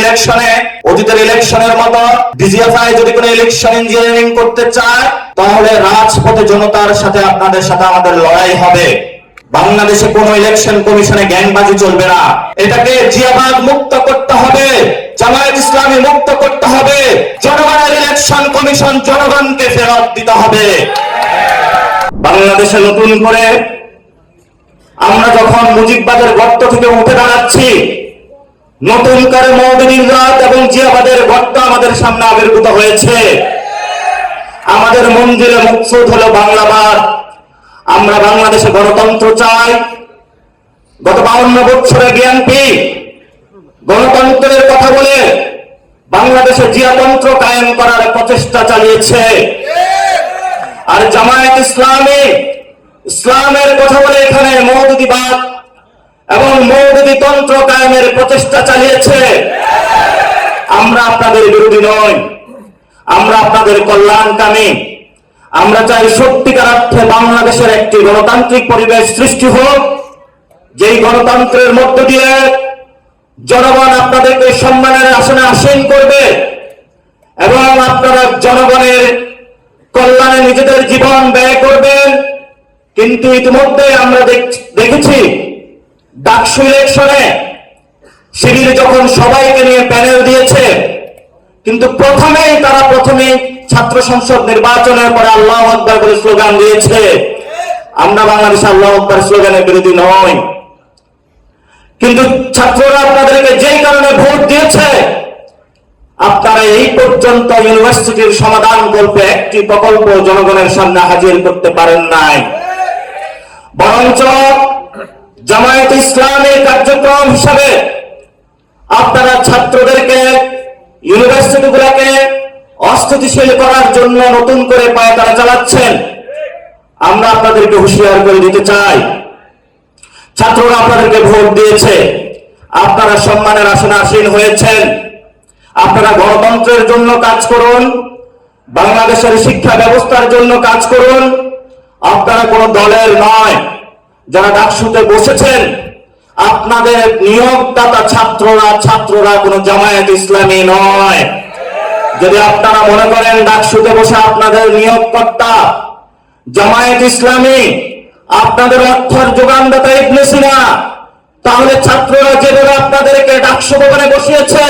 ইলেকশনে অতীতের ইলেকশনের মতো ডিজিএফআই যদি কোনো ইলেকশন ইঞ্জিনিয়ারিং করতে চায়, তাহলে রাজপথে জনতার সাথে আপনাদের সাথে আমাদের লড়াই হবে। বাংলাদেশে কোন ইলেকশন কমিশনে গ্যাংবাজি চলবে না। এটাকে জিয়াবাদ মুক্ত করতে হবে, জামায়াত ইসলামী মুক্ত করতে হবে, জনগণের ইলেকশন কমিশন জনগণকে ফেরত দিতে হবে। বাংলাদেশে নতুন করে আমরা যখন মুজিববাদের গর্ত থেকে উঠে দাঁড়াচ্ছি নতুন করে মৌদুদীর রাত এবং জিয়াবাদের গর্ত আমাদের সামনে আবির্ভূত হয়েছে। আমাদের মন্দিরে মুকসুদ হলো বাংলাবাদ আমরা বাংলাদেশে গণতন্ত্র চাই। গত বাউন্ন বছরে বিএনপি গণতন্ত্রের কথা বলে বাংলাদেশে জিয়াতন্ত্র কায়েম করার প্রচেষ্টা চালিয়েছে। আর জামায়াত ইসলামী, ইসলামের কথা বলে এখানে মৌদুদিবাদ এবং মৌদুদি তন্ত্র কায়েমের প্রচেষ্টা চালিয়েছে। আমরা আপনাদের বিরোধী নই। আমরা আপনাদের কল্যাণকামী। আমরা চাই সত্যিকার অর্থে বাংলাদেশের একটি গণতান্ত্রিক পরিবেশ সৃষ্টি হোক। যেই গণতন্ত্রের মধ্য দিয়ে জনগণ আপনাদেরকে সম্মানের আসনে আসীন করবে এবং আপনারা জনগণের কল্যাণে নিজেদের জীবন ব্যয় করবেন। কিন্তু ইতিমধ্যে আমরা দেখ- দেখেছি ডাকসু ইলেকশনে শিবির যখন সবাইকে নিয়ে প্যানেল দিয়েছে, কিন্তু প্রথমেই তারা প্রথমে ছাত্র সংসদ নির্বাচনের পরে আল্লাহ আকবর করে স্লোগান দিয়েছে। আমরা বাংলাদেশে আল্লাহ আকবর স্লোগানের বিরোধী নই। কিন্তু ছাত্ররা আপনাদেরকে যেই কারণে ভোট দিয়েছে, আপনারা এই পর্যন্ত ইউনিভার্সিটির সমাধান করতে একটি প্রকল্প জনগণের সামনে হাজির করতে পারেন নাই। বরঞ্চ জামায়াত ইসলামের কার্যক্রম হিসাবে আপনারা ছাত্রদেরকে, ইউনিভার্সিটিগুলোকে অস্থিতিশীল করার জন্য নতুন করে পায়ে তারা চালাচ্ছেন। আমরা আপনাদেরকে হুঁশিয়ার করে দিতে চাই। ছাত্ররা আপনাদেরকে ভোট দিয়েছে। আপনারা সম্মানের আসনে আসীন হয়েছেন। আপনারা গণতন্ত্রের জন্য কাজ করুন। বাংলাদেশের শিক্ষা ব্যবস্থার জন্য কাজ করুন। আপনারা কোনো দলের নয়। যারা ডাকসুতে বসেছেন, আপনাদের নিয়োগদাতা ছাত্ররা ছাত্ররা কোনো জামায়াত ইসলামী নয়। যদি আপনারা মনে করেন ডাকসুতে বসে আপনাদের নিয়োগকর্তা জামায়াত ইসলামী, আপনাদের অর্থের যোগানদাতা ইবনে সিনা, তাহলে ছাত্ররা যেভাবে আপনাদেরকে ডাকসু ভবনে বসিয়েছে,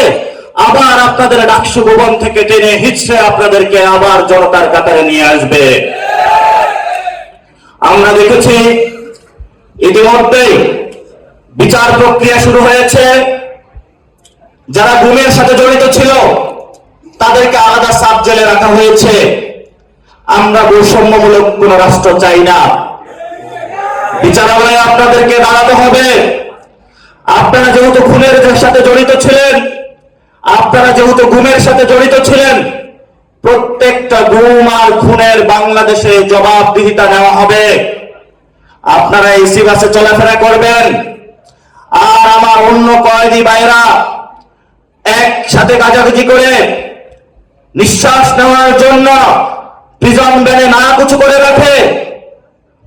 আবার আপনাদের ডাকসু ভবন থেকে টেনে হিচড়ে আপনাদেরকে আবার জনতার কাতারে নিয়ে আসবে। আমরা দেখেছি ইতিমধ্যেই বিচার প্রক্রিয়া শুরু হয়েছে। যারা গুমের সাথে জড়িত ছিল, তাদেরকে আলাদা সাব জেলে রাখা হয়েছে। আমরা বৈষম্যমূলক কোন রাষ্ট্র চাই না। বিচারালয়ে আপনাদেরকে দাঁড়াতে হবে। আপনারা যেহেতু খুনের সাথে জড়িত ছিলেন, আপনারা যেহেতু গুমের সাথে জড়িত ছিলেন, প্রত্যেকটা গুম আর খুনের বাংলাদেশে জবাবদিহিতা নেওয়া হবে। আপনারা এসি বাসে চলাফেরা করবেন। আর আমার অন্য কয়েদি বাইরা একসাথে গাজাগুজি করে নিঃশ্বাস নেওয়ার জন্য প্রিজন ব্যানে না কিছু করে রাখে।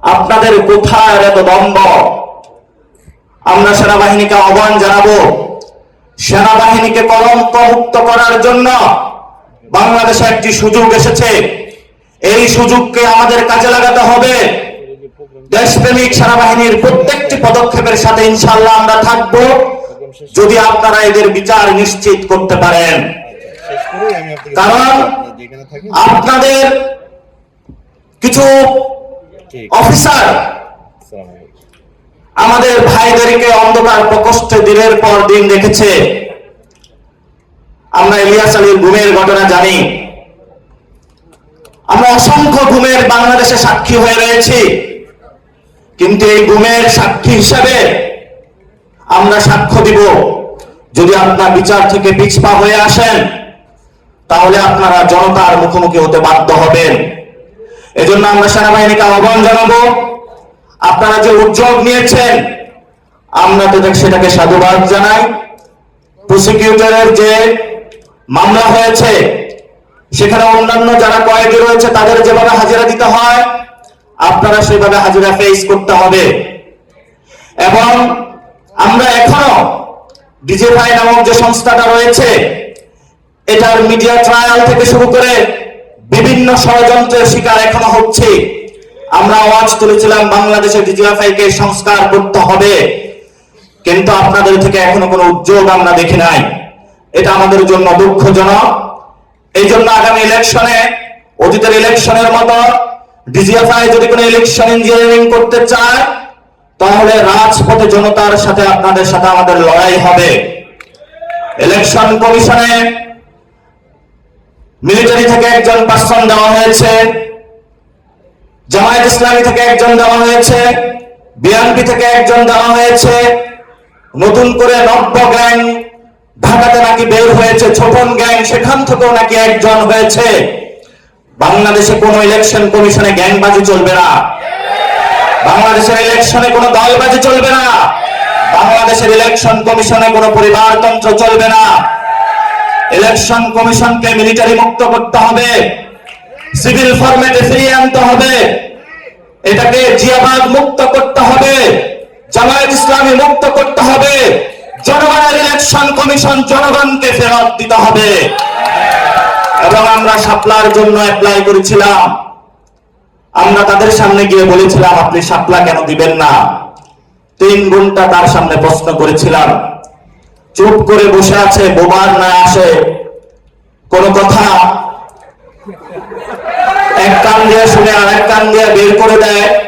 আপনাদের কোথায় এত দম্ভ? আমরা সেনাবাহিনীকে আহ্বান জানাব। সেনাবাহিনীকে কলঙ্ক মুক্ত করার জন্য বাংলাদেশে একটি সুযোগ এসেছে। এই সুযোগকে আমাদের কাজে লাগাতে হবে। দেশপ্রেমিক সেনাবাহিনীর প্রত্যেকটি পদক্ষেপের সাথে ইনশাল্লাহ আমরা থাকব। যদি আপনারা এদের বিচার নিশ্চিত করতে পারেন। কারণ আপনাদের কিছু অফিসার আমাদের ভাইদেরকে অন্ধকার প্রকোষ্ঠে দিনের পর দিন রেখেছে। আমরা ইলিয়াস আলীর ঘুমের ঘটনা জানি। আমরা অসংখ্য ঘুমের বাংলাদেশে সাক্ষী হয়ে রয়েছি। কিন্তু এই গুমের সাক্ষী হিসাবে আমরা সাক্ষ্য দিব। যদি আপনার বিচার থেকে পিছপা হয়ে আসেন, তাহলে আপনারা জনতার মুখোমুখি হতে বাধ্য হবেন। এজন্য আমরা সেনাবাহিনীকে আহ্বান জানাব, আপনারা যে উদ্যোগ নিয়েছেন, আমরা তো সেটাকে সাধুবাদ জানাই। প্রসিকিউটরের যে মামলা হয়েছে, সেখানে অন্যান্য যারা কয়েদি রয়েছে, তাদের যেভাবে হাজিরা দিতে হয় আপনারা সেভাবে হাজিরা ফেস করতে হবে। এবং আমরা এখনও ডিজেফাই নামক যে সংস্থাটা রয়েছে, এটার মিডিয়া ট্রায়াল থেকে শুরু করে বিভিন্ন ষড়যন্ত্রের শিকার এখনও হচ্ছে। আমরা আওয়াজ তুলেছিলাম বাংলাদেশের ডিজিএফআই কে সংস্কার করতে হবে। কিন্তু আপনাদের থেকে এখনও কোনো উদ্যোগ আমরা দেখি নাই। এটা আমাদের জন্য দুঃখজনক। এই জন্য আগামী ইলেকশনে অতীতের ইলেকশনের মতো ডিজিএফআই যদি কোনো ইলেকশন ইঞ্জিনিয়ারিং করতে চায়, তাহলে রাজপথে জনতার সাথে আপনাদের সাথে আমাদের লড়াই হবে। ইলেকশন কমিশনে মিলিটারি থেকে একজন পার্সন দেওয়া হয়েছে, জামায়াত ইসলামী থেকে একজন দেওয়া হয়েছে বিএনপি থেকে একজন দেওয়া হয়েছে, নতুন করে নব্য গ্যাং ঢাকাতে নাকি বের হয়েছে ছোটন গ্যাং, সেখান থেকেও নাকি একজন হয়েছে। বাংলাদেশে কোনো ইলেকশন কমিশনে গ্যাংবাজি চলবে না। বাংলাদেশের ইলেকশনে কোনো দলবাজি চলবে না। বাংলাদেশের ইলেকশন কমিশনে কোনো পরিবারতন্ত্র চলবে না। ইলেকশন কমিশনকে মিলিটারি মুক্ত করতে হবে। সিভিল ফরম্যাটে ফিরিয়ে আনতে হবে। এটাকে জিয়াবাদ মুক্ত করতে হবে। জামায়াত ইসলামী মুক্ত করতে হবে। জনগণের ইলেকশন কমিশন জনগণকে ফেরত দিতে হবে। এবং আমরা সাপ্লার জন্য অ্যাপ্লাই করেছিলাম। আমরা তাদের সামনে গিয়ে বলেছিলাম, আপনি সাপলা কেন দিবেন না? তিন ঘণ্টা তার সামনে প্রশ্ন করেছিলাম। চুপ করে বসে আছে বোবার না আসে। কোন কথা? এক কান দিয়ে শুনে আর এক কান দিয়ে বের করে দেয়।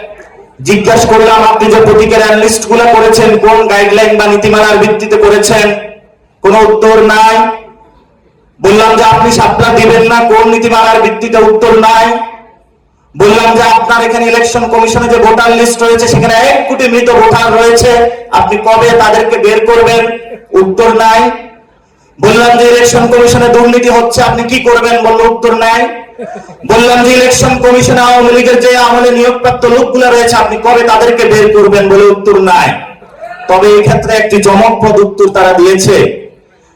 জিজ্ঞাসা করলাম, আপনি যে প্রতীকের অ্যানালিস্টগুলো করেছেন, কোন গাইডলাইন বা নীতিমালার ভিত্তিতে করেছেন? কোনো উত্তর নাই। বললাম যে আপনি সাপলা দিবেন না, কোন নীতিমালার ভিত্তিতে উত্তর নাই? বললাম যে আপনার এখানে ইলেকশন কমিশনে যে ভোটার লিস্ট রয়েছে, সেখানে এক কোটি মৃত ভোটার রয়েছে। আপনি কবে তাদেরকে বের করবেন? উত্তর নাই। বললাম যে ইলেকশন কমিশনে দুর্নীতি হচ্ছে, আপনি কি করবেন বলল, উত্তর নাই। বললাম যে ইলেকশন কমিশনে আওয়ামী লীগের যে আমলে নিয়োগপ্রাপ্ত লোকগুলো রয়েছে, আপনি কবে তাদেরকে বের করবেন বলে উত্তর নাই। তবে এই ক্ষেত্রে একটি চমকপ্রদ উত্তর তারা দিয়েছে।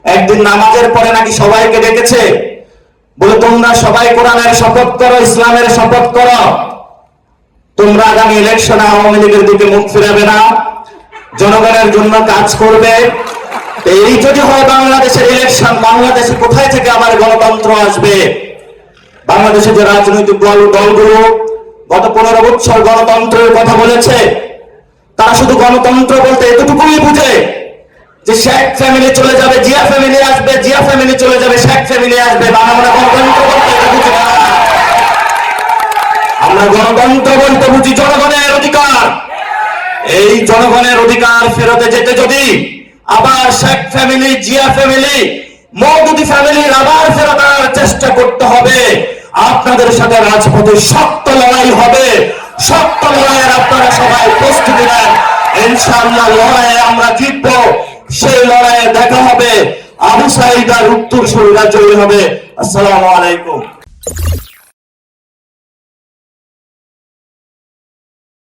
একদিন নামাজের পরে নাকি সবাইকে ডেকেছে? বলে, তোমরা সবাই কোরআনের শপথ করো, ইসলামের শপথ করো। তোমরা আগামী ইলেকশনে আওয়ামী লীগের দিকে মুখ ফিরাবে না। জনগণের জন্য কাজ করবে। এই যদি হয়, বাংলাদেশের ইলেকশন বাংলাদেশে কোথায় থেকে আবার গণতন্ত্র আসবে? বাংলাদেশে যে রাজনৈতিক দল দলগুলো গত পনেরো বছর গণতন্ত্রের কথা বলেছে, তারা শুধু গণতন্ত্র বলতে এতটুকুই বুঝে যে শেখ ফ্যামিলি চলে যাবে, জিয়া ফ্যামিলি আসবে, জিয়া ফ্যামিলি চলে যাবে, শেখ ফ্যামিলি আসবে। বাংলা গণতন্ত্র বলতে আমরা গণতন্ত্র বলতে বুঝি জনগণের অধিকার। এই জনগণের অধিকার ফেরতে যেতে যদি আবার শেখ ফ্যামিলি, জিয়া ফ্যামিলি, মৌদুদি ফ্যামিলির আবার ফেরত আনার চেষ্টা করতে হবে। আপনাদের সাথে রাজপথে শক্ত লড়াই হবে। শক্ত লড়াইয়ের আপনারা সবাই প্রস্তুতি নেন। ইনশাআল্লাহ লড়াইয়ে আমরা জিতবো। সেই লড়াইয়ে দেখা হবে। আবু সাইদার উত্তর শরীরা জয়ী হবে। আসসালামু আলাইকুম।